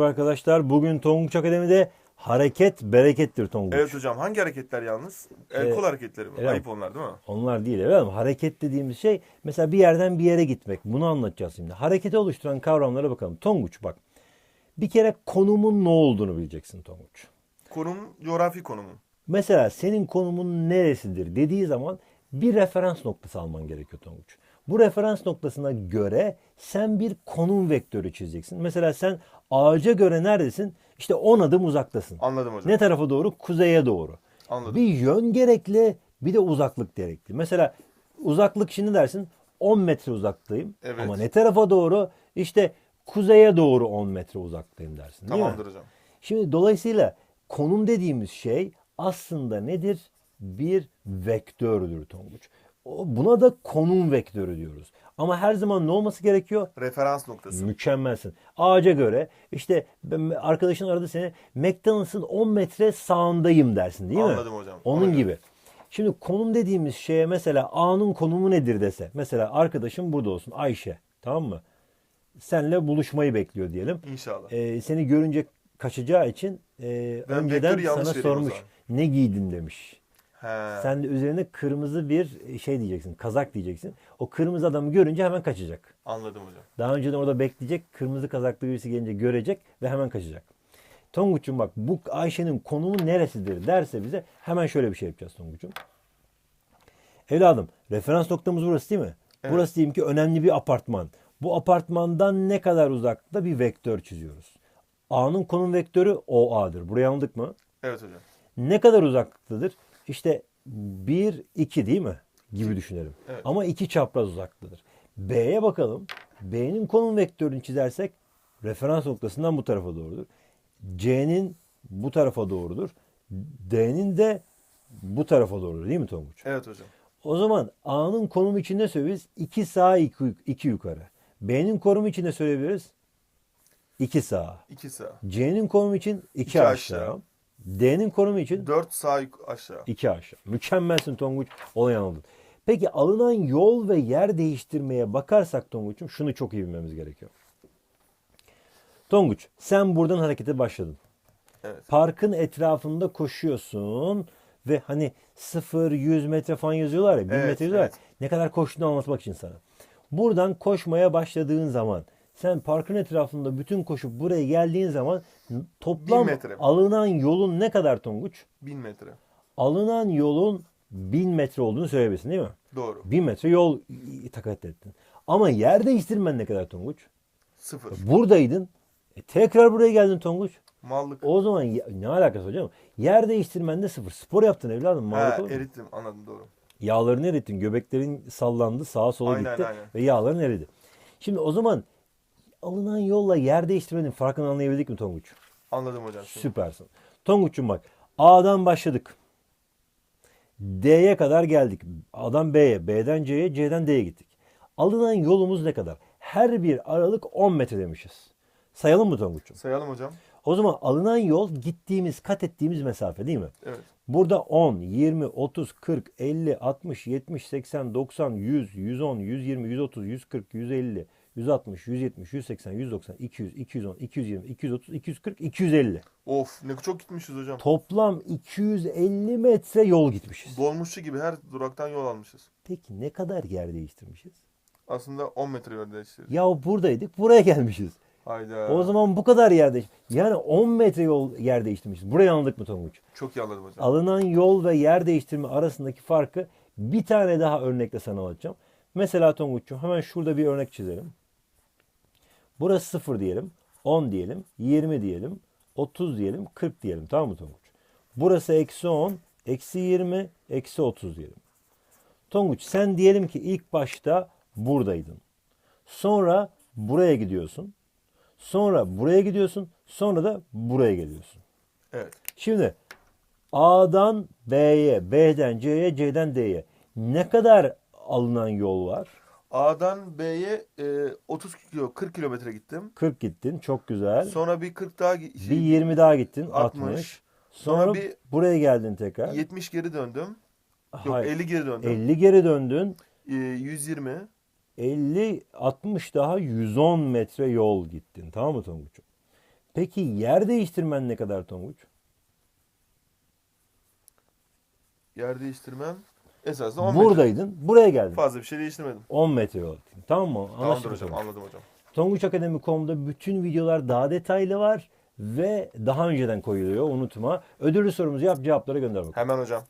Merhaba arkadaşlar. Bugün Tonguç Akademi'de hareket berekettir Tonguç. Evet hocam hangi hareketler yalnız? El Ee, kol hareketleri mi? evet. Ayıp onlar değil mi? Onlar değil efendim. Hareket dediğimiz şey mesela bir yerden bir yere gitmek. Bunu anlatacağız şimdi. Hareketi oluşturan kavramlara bakalım. Tonguç bak. Bir kere konumun ne olduğunu bileceksin Tonguç. Konum, coğrafi konumum. Mesela senin konumun neresidir dediği zaman bir referans noktası alman gerekiyor Tonguç. Bu referans noktasına göre sen bir konum vektörü çizeceksin. Mesela sen ağaca göre neredesin? İşte 10 adım uzaktasın. Anladım hocam. Ne tarafa doğru? Kuzeye doğru. Anladım. Bir yön gerekli, bir de uzaklık gerekli. Mesela uzaklık şimdi dersin 10 metre uzaktayım. Evet. Ama ne tarafa doğru? İşte kuzeye doğru 10 metre uzaktayım dersin. Tamamdır hocam. Şimdi dolayısıyla konum dediğimiz şey aslında nedir? Bir vektördür Tonguç. Buna da konum vektörü diyoruz. Ama her zaman ne olması gerekiyor? Referans noktası. Mükemmelsin. Ağaca göre işte arkadaşın aradı seni McDonald's'ın 10 metre sağındayım dersin değil mi? Anladım hocam. Onun göre. gibi. Şimdi konum dediğimiz şeye mesela A'nın konumu nedir dese. Mesela arkadaşım burada olsun Ayşe tamam mı? Senle buluşmayı bekliyor diyelim. İnşallah. Ee, seni görünce kaçacağı için e, Ben önceden sana sormuş. Ne giydin demiş. He. Sen de üzerine kırmızı bir şey diyeceksin. Kazak diyeceksin. O kırmızı adamı görünce hemen kaçacak. Anladım hocam. Daha önceden orada bekleyecek. Kırmızı kazaklı birisi gelince görecek ve hemen kaçacak. Tonguç'um bak bu Ayşe'nin konumu neresidir derse bize hemen şöyle bir şey yapacağız Tonguç'um. Evladım referans noktamız burası değil mi? Evet. Burası diyeyim ki önemli bir apartman. Bu apartmandan ne kadar uzakta bir vektör çiziyoruz. A'nın konum vektörü OA'dır. Burayı anladık mı? Evet hocam. Ne kadar uzaklıktadır? İşte 1, 2 değil mi? Gibi düşünelim. Evet. Ama iki çapraz uzaklıdır. B'ye bakalım. B'nin konum vektörünü çizersek referans noktasından bu tarafa doğrudur. C'nin bu tarafa doğrudur. D'nin de bu tarafa doğrudur değil mi Tonguç? Evet hocam. O zaman A'nın konumu için ne söyleriz? 2 sağ 2 yukarı. B'nin konumu için ne söyleyebiliriz? 2 sağ. İki sağ. C'nin konumu için 2 İki aşağı. aşağı. D'nin konumu için Dört sağ yuk- aşağı. 2 aşağı. Mükemmelsin Tonguç. Olayı anladın. Peki alınan yol ve yer değiştirmeye bakarsak Tonguç'um şunu çok iyi bilmemiz gerekiyor. Tonguç sen buradan harekete başladın. Evet. Parkın etrafında koşuyorsun ve hani 0 100 metre falan yazıyorlar ya 1000 Evet, metre yazıyorlar. evet. Ne kadar koştuğunu anlatmak için sana. Buradan koşmaya başladığın zaman sen parkın etrafında bütün koşup buraya geldiğin zaman toplam metre. alınan yolun ne kadar Tonguç? Bin metre. alınan yolun 1000 metre olduğunu söyleyebilirsin değil mi? Doğru. 1000 metre yol takat ettin. Ama yer değiştirmen ne kadar Tonguç? Sıfır. Buradaydın. E, tekrar buraya geldin Tonguç. Mallık. O zaman ya- ne alakası hocam? Yer değiştirmen de sıfır. Spor yaptın evladım. Mağlup He, olur erittim. Anladım doğru. Yağlarını erittin. Göbeklerin sallandı. Sağa sola Aynen, gitti. aynen. Ve yağların eridi. Şimdi o zaman alınan yolla yer değiştirmenin farkını anlayabildik mi Tonguç? Anladım hocam. şimdi. Süpersin. Tonguç'um bak. A'dan başladık. D'ye kadar geldik. A'dan B'ye, B'den C'ye, C'den D'ye gittik. Alınan yolumuz ne kadar? Her bir aralık 10 metre demişiz. Sayalım mı Tonguç'um? Sayalım hocam. O zaman alınan yol gittiğimiz, kat ettiğimiz mesafe değil mi? Evet. Burada 10, 20, 30, 40, 50, 60, 70, 80, 90, 100, 110, 120, 130, 140, 150, 160, 170, 180, 190, 200, 210, 220, 230, 240, 250. Of ne çok gitmişiz hocam. Toplam 250 metre yol gitmişiz. Dolmuşçu gibi her duraktan yol almışız. Peki ne kadar yer değiştirmişiz? Aslında 10 metre yol değiştirdik. Ya buradaydık, buraya gelmişiz. Hayda. O zaman bu kadar yer değiş. Yani 10 metre yol yer değiştirmişiz. Burayı anladık mı Tonguç? Çok iyi anladım hocam. Alınan yol ve yer değiştirme arasındaki farkı bir tane daha örnekle sana anlatacağım. Mesela Tonguç'cum hemen şurada bir örnek çizelim. Burası 0 diyelim, 10 diyelim, 20 diyelim, 30 diyelim, 40 diyelim. Tamam mı Tonguç? Burası eksi 10, eksi 20, eksi 30 diyelim. Tonguç sen diyelim ki ilk başta buradaydın. Sonra buraya gidiyorsun. Sonra buraya gidiyorsun. Sonra da buraya geliyorsun. Evet. Şimdi A'dan B'ye, B'den C'ye, C'den D'ye ne kadar alınan yol var? A'dan B'ye e, 30 kilo 40 kilometre gittim. 40 gittin, çok güzel. Sonra bir 40 daha şey, bir 20 daha gittin, 60. 60. Sonra, Sonra bir- buraya geldin tekrar. 70 geri döndüm. Yok Hayır. 50 geri döndüm. 50 geri döndün. E, 120. 50, 60 daha 110 metre yol gittin. Tamam mı Tonguç'um? Peki yer değiştirmen ne kadar Tonguç? Yer değiştirmem. Esasında 10 metre. Buradaydın, buraya geldin. Fazla bir şey değiştirmedim. 10 metre yol. Tamam mı? Anlaştık hocam. Anladım hocam. Tonguçakademi.com'da bütün videolar daha detaylı var ve daha önceden koyuluyor unutma. Ödüllü sorumuzu yap cevapları gönder bakalım. Hemen hocam.